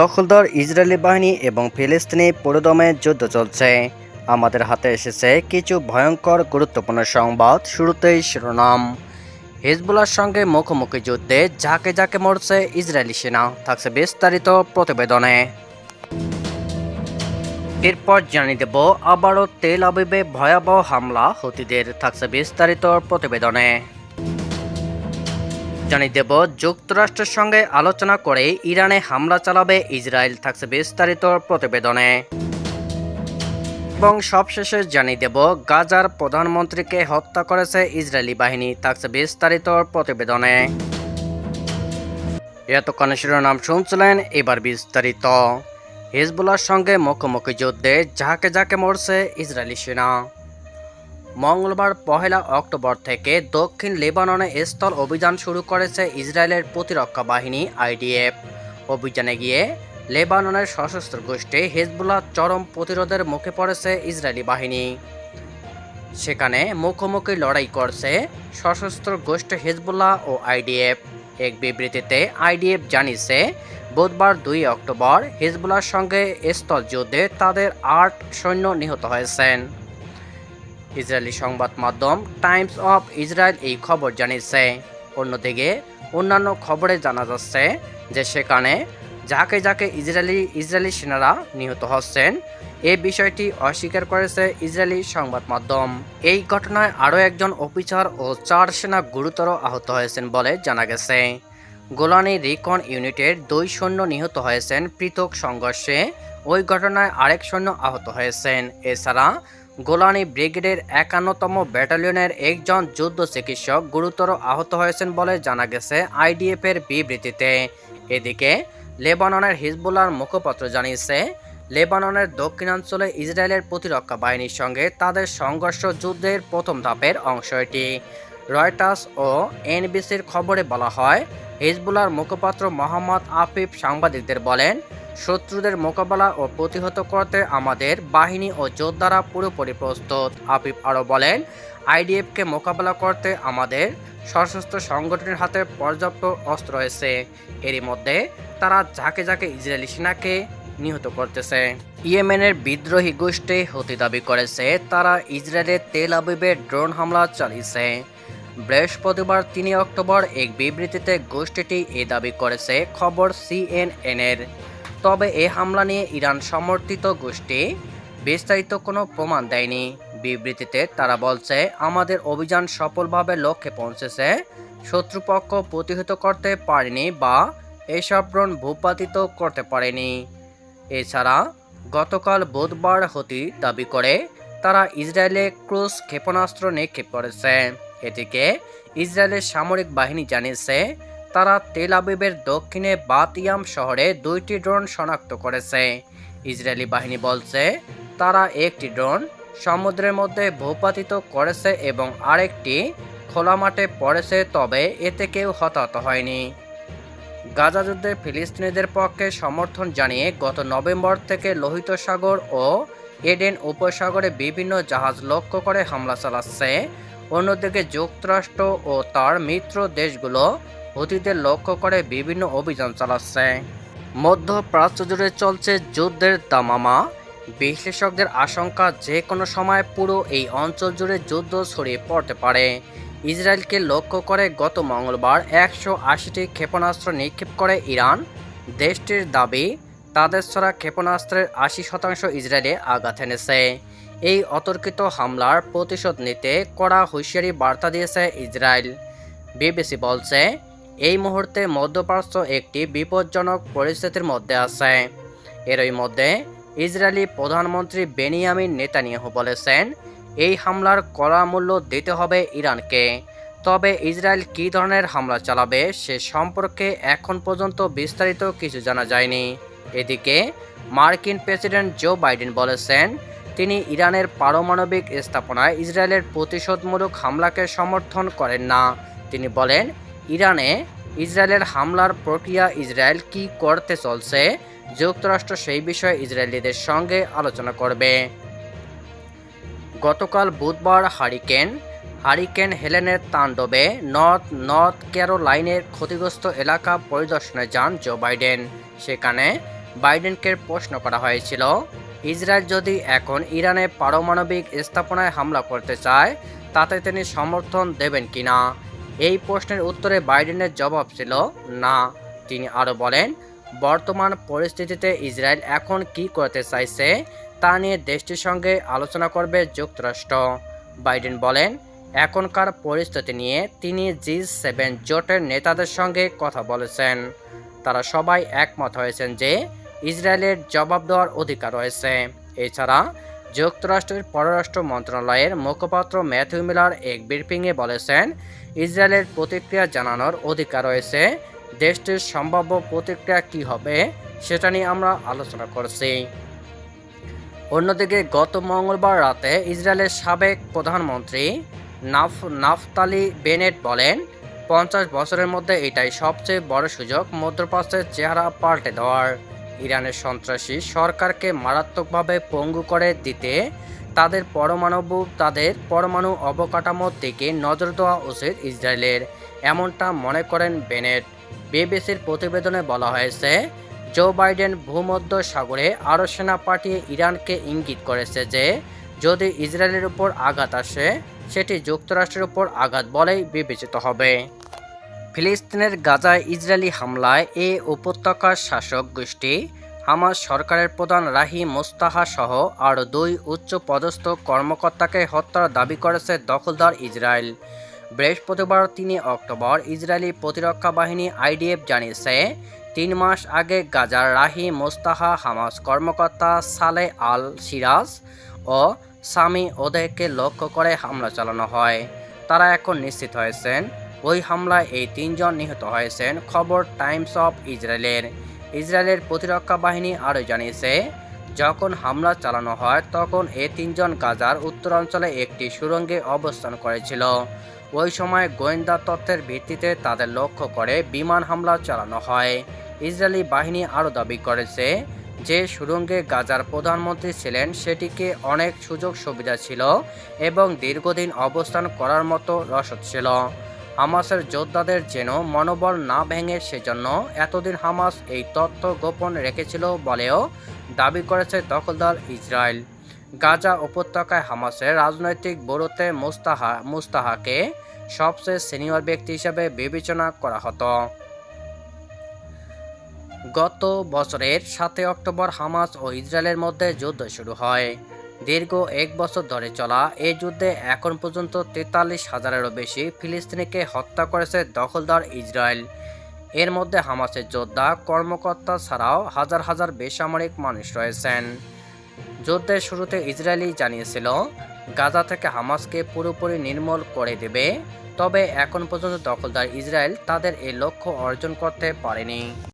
দখলদার ইসরায়েলি বাহিনী এবং ফিলিস্তিনি পুরোদমে যুদ্ধ চলছে। আমাদের হাতে এসেছে কিছু ভয়ঙ্কর গুরুত্বপূর্ণ সংবাদ শুরুতেই শিরোনাম। হিজবুলার সঙ্গে মুখোমুখি যুদ্ধে ঝাঁকে ঝাঁকে মরছে ইসরায়েলি সেনা, থাকছে বিস্তারিত প্রতিবেদনে। এরপর জানিয়ে দেব, আবারও তেল আবিবে ভয়াবহ হামলা, হুতিদের, থাকছে বিস্তারিত প্রতিবেদনে। জানিয়ে দেব, যুক্তরাষ্ট্রের সঙ্গে আলোচনা করে ইরানে হামলা চালাবে ইসরায়েল, থাকছে বিস্তারিত প্রতিবেদনে। এবং সবশেষে জানিয়ে দেব, গাজার প্রধানমন্ত্রীকে হত্যা করেছে ইসরায়েলি বাহিনী, থাকছে বিস্তারিত প্রতিবেদনে। এতক্ষণে শিরোনাম শুনছিলেন, এবার বিস্তারিত। হিজবুলার সঙ্গে মুখোমুখি যুদ্ধে ঝাঁকে ঝাঁকে মরছে ইসরায়েলি সেনা। মঙ্গলবার পহেলা অক্টোবর থেকে দক্ষিণ লেবাননে স্থল অভিযান শুরু করেছে ইসরায়েলের প্রতিরক্ষা বাহিনী, আইডিএফ। অভিযানে গিয়ে লেবাননের সশস্ত্র গোষ্ঠী হিজবুল্লাহ চরম প্রতিরোধের মুখে পড়েছে ইসরায়েলি বাহিনী। সেখানে মুখোমুখি লড়াই করছে সশস্ত্র গোষ্ঠী হিজবুল্লাহ ও আইডিএফ। এক বিবৃতিতে আইডিএফ জানিয়েছে, বুধবার দুই অক্টোবর হিজবুল্লাহর সঙ্গে স্থল যুদ্ধে তাদের আট সৈন্য নিহত হয়েছেন। ইসরায়েলি সংবাদ মাধ্যম টাইমস অফ ইসরায়েল এই খবর জানিয়েছে। অন্যদিকে, অন্যান্য খবরে জানা যাচ্ছে যে সেখানে যাকে যাকে ইসরায়েলি ইসরায়েলি সেনারা নিহত হচ্ছেন, এ বিষয়টি অস্বীকার করেছে ইসরায়েলি সংবাদ মাধ্যম। এই ঘটনায় আরও একজন অফিসার ও চার সেনা গুরুতর আহত হয়েছেন বলে জানা গেছে। গোলানি রিকন ইউনিটের দুই সৈন্য নিহত হয়েছেন পৃথক সংঘর্ষে। ওই ঘটনায় আরেক সৈন্য আহত হয়েছেন। এছাড়া গোলানি ব্রিগেডের একান্নতম ব্যাটালিয়নের একজন যুদ্ধ চিকিৎসক গুরুতর আহত হয়েছেন বলে জানা গেছে আইডিএফের বিবৃতিতে। এদিকে, লেবাননের হিজবুল্লার মুখপাত্র জানিয়েছে, লেবাননের দক্ষিণাঞ্চলে ইসরায়েলের প্রতিরক্ষা বাহিনীর সঙ্গে তাদের সংঘর্ষ যুদ্ধের প্রথম ধাপের অংশ এটি। রয়টার্স ও এনবিসির খবরে বলা হয় হিজবুল্লার মুখপাত্র মোহাম্মদ আফিফ সাংবাদিকদের বলেন, শত্রুদের মোকাবেলা ও প্রতিহত করতে আমাদের বাহিনী ও যোদ্ধারা পুরোপুরি প্রস্তুত। আফিফ আরও বলেন, আইডিএফকে মোকাবেলা করতে আমাদের সশস্ত্র সংগঠনের হাতে পর্যাপ্ত অস্ত্র রয়েছে। এরই মধ্যে তারা ঝাঁকে ঝাঁকে ইসরায়েলি সেনাকে নিহত করতেছে। ইয়েমেনের বিদ্রোহী গোষ্ঠী হতি দাবি করেছে, তারা ইসরায়েলের তেল আবিবে ড্রোন হামলা চালিয়েছে। বৃহস্পতিবার তিন অক্টোবর এক বিবৃতিতে গোষ্ঠীটি এ দাবি করেছে, খবর সিএনএনের। তবে এ হামলা নিয়ে ইরান সমর্থিত গোষ্ঠী বিস্তারিত কোনো প্রমাণ দেয়নি। বিবৃতিতে তারা বলছে, আমাদের অভিযান সফলভাবে লক্ষ্যে পৌঁছেছে, শত্রুপক্ষ প্রতিহত করতে পারেনি বা এসব ড্রোন ভূপাতিত করতে পারেনি। এছাড়া গতকাল বুধবার হতি দাবি করে তারা ইসরায়েলে ক্রুজ ক্ষেপণাস্ত্র নিক্ষেপ করেছে। এদিকে ইসরায়েলের সামরিক বাহিনী জানিয়েছে, তারা তেল আবিবের দক্ষিণে বাতিয়াম শহরে দুইটি ড্রোন শনাক্ত করেছে। ইসরায়েলি বাহিনী বলছে, তারা একটি ড্রোন সমুদ্রের মধ্যে ভূপাতিত করেছে এবং আরেকটি খোলা মাঠে পড়েছে, তবে এতে কেউ হতাহত হয়নি। গাজা যুদ্ধে ফিলিস্তিনিদের পক্ষে সমর্থন জানিয়ে গত নভেম্বর থেকে লোহিত সাগর ও এডেন উপসাগরে বিভিন্ন জাহাজ লক্ষ্য করে হামলা চালাচ্ছে। অন্যদিকে যুক্তরাষ্ট্র ও তার মিত্র দেশগুলো অতীতের লক্ষ্য করে বিভিন্ন অভিযান চালাচ্ছে। মধ্যপ্রাচ্য জুড়ে চলছে যুদ্ধের দামামা। বিশ্লেষকদের আশঙ্কা যে কোনো সময় পুরো এই অঞ্চল জুড়ে যুদ্ধ ছড়িয়ে পড়তে পারে। ইসরায়েলকে লক্ষ্য করে গত মঙ্গলবার একশো আশিটি ক্ষেপণাস্ত্র নিক্ষেপ করে ইরান। দেশটির দাবি, তাদের ছড়া ক্ষেপণাস্ত্রের আশি শতাংশ ইসরায়েলে আঘাত এনেছে। এই অতর্কিত হামলার প্রতিশোধ নিতে কড়া হুঁশিয়ারি বার্তা দিয়েছে ইসরায়েল। বিবিসি বলছে, এই মুহূর্তে মধ্যপ্রাচ্য একটি বিপজ্জনক পরিস্থিতির মধ্যে আছে। এরই মধ্যে ইসরায়েলি প্রধানমন্ত্রী বেনিয়ামিন নেতানিয়াহু বলেছেন এই হামলার কড়া মূল্য দিতে হবে ইরানকে। তবে ইসরায়েল কী ধরনের হামলা চালাবে সে সম্পর্কে এখন পর্যন্ত বিস্তারিত কিছু জানা যায়নি। এদিকে, মার্কিন প্রেসিডেন্ট জো বাইডেন বলেছেন, তিনি ইরানের পারমাণবিক স্থাপনায় ইসরায়েলের প্রতিশোধমূলক হামলাকে সমর্থন করেন না। তিনি বলেন, ইরানে ইসরায়েলের হামলার প্রক্রিয়া ইসরায়েল কি করতে চলছে, যুক্তরাষ্ট্র সেই বিষয়ে ইসরায়েলিদের সঙ্গে আলোচনা করবে। গতকাল বুধবার হারিকেন হারিকেন হেলেনের তাণ্ডবে নর্থ নর্থ ক্যারোলাইনের ক্ষতিগ্রস্ত এলাকা পরিদর্শনে যান জো বাইডেন। সেখানে বাইডেনকে প্রশ্ন করা হয়েছিল, ইসরায়েল যদি এখন ইরানে পারমাণবিক স্থাপনায় হামলা করতে চায়, তাতে তিনি সমর্থন দেবেন কিনা? এই প্রশ্নের উত্তরে বাইডেনের জবাব ছিল, না। তিনি আরও বলেন, বর্তমান পরিস্থিতিতে ইসরায়েল এখন কি করতে চাইছে তা নিয়ে দেশটির সঙ্গে আলোচনা করবে যুক্তরাষ্ট্র। বাইডেন বলেন, এখনকার পরিস্থিতি নিয়ে তিনি জি সেভেন জোটের নেতাদের সঙ্গে কথা বলেছেন। তারা সবাই একমত হয়েছেন যে ইসরায়েলের জবাব দেওয়ার অধিকার রয়েছে। এছাড়া যুক্তরাষ্ট্রের পররাষ্ট্র মন্ত্রণালয়ের মুখপাত্র ম্যাথিউ মিলার এক ব্রিফিংয়ে বলেছেন, ইসরায়েলের প্রতিক্রিয়া জানানোর অধিকার রয়েছে। দেশটির সম্ভাব্য প্রতিক্রিয়া কী হবে, সেটা নিয়ে আমরা আলোচনা করছি। অন্যদিকে গত মঙ্গলবার রাতে ইসরায়েলের সাবেক প্রধানমন্ত্রী নাফ, নাফতালি বেনেট বলেন, পঞ্চাশ বছরের মধ্যে এটাই সবচেয়ে বড় সুযোগ মধ্যপ্রাচ্যের চেহারা পাল্টে দেওয়ার। ইরানের সন্ত্রাসী সরকারকে মারাত্মকভাবে পঙ্গু করে দিতে তাদের পরমাণু তাদের পরমাণু অবকাঠামোর দিকে নজর দেওয়া উচিত ইসরায়েলের, এমনটা মনে করেন বেনেট। বিবিসির প্রতিবেদনে বলা হয়েছে জো বাইডেন ভূমধ্য সাগরে আরও সেনা পাঠিয়ে ইরানকে ইঙ্গিত করেছে যে, যদি ইসরায়েলের উপর আঘাত আসে, সেটি যুক্তরাষ্ট্রের উপর আঘাত বলেই বিবেচিত হবে। ফিলিস্তিনের গাজায় ইসরায়েলি হামলায় এ উপত্যকার শাসক গোষ্ঠী, হামাস সরকারের প্রধান রাহি মোস্তাহা সহ আরও দুই উচ্চ পদস্থ কর্মকর্তাকে হত্যার দাবি করেছে দখলদার ইসরায়েল। বৃহস্পতিবার তিন অক্টোবর ইসরায়েলি প্রতিরক্ষা বাহিনী আইডিএফ জানিয়েছে তিন মাস আগে গাজার রাহি মোস্তাহা হামাস কর্মকর্তা সালে আল সিরাজ ও সামি ওদেরকে লক্ষ্য করে হামলা চালানো হয়। তারা এখন নিশ্চিত হয়েছেন, ওই হামলায় এই তিনজন নিহত হয়েছেন, খবর টাইমস অফ ইসরায়েলের। ইসরায়েলের প্রতিরক্ষা বাহিনী আরও জানিয়েছে, যখন হামলা চালানো হয়, তখন এই তিনজন গাজার উত্তরাঞ্চলে একটি সুড়ঙ্গে অবস্থান করেছিল। ওই সময় গোয়েন্দা তথ্যের ভিত্তিতে তাদের লক্ষ্য করে বিমান হামলা চালানো হয়। ইসরায়েলি বাহিনী আরও দাবি করেছে যে সুড়ঙ্গে গাজার প্রধানমন্ত্রী ছিলেন সেটিকে অনেক সুযোগ সুবিধা ছিল এবং দীর্ঘদিন অবস্থান করার মতো রসদ ছিল। হামাসের যোদ্ধাদের যেন মনোবল না ভেঙে সেজন্য এতদিন হামাস এই তথ্য গোপন রেখেছিল বলেও দাবি করেছে দখলদার ইসরায়েল। গাজা উপত্যকায় হামাসের রাজনৈতিক বড়তে মুস্তাহা মুস্তাহাকে সবচেয়ে সিনিয়র ব্যক্তি হিসেবে বিবেচনা করা হতো। গত বছরের সাতই অক্টোবর হামাস ও ইসরায়েলের মধ্যে যুদ্ধ শুরু হয়। দীর্ঘ এক বছর ধরে চলা এই যুদ্ধে এখন পর্যন্ত তেতাল্লিশ হাজারেরও বেশি ফিলিস্তিনিকে হত্যা করেছে দখলদার ইসরায়েল। এর মধ্যে হামাসের যোদ্ধা, কর্মকর্তা ছাড়াও হাজার হাজার বেসামরিক মানুষ রয়েছেন। যুদ্ধের শুরুতে ইসরায়েলি জানিয়েছিল, গাজা থেকে হামাসকে পুরোপুরি নির্মূল করে দেবে, তবে এখন পর্যন্ত দখলদার ইসরায়েল তাদের এই লক্ষ্য অর্জন করতে পারেনি।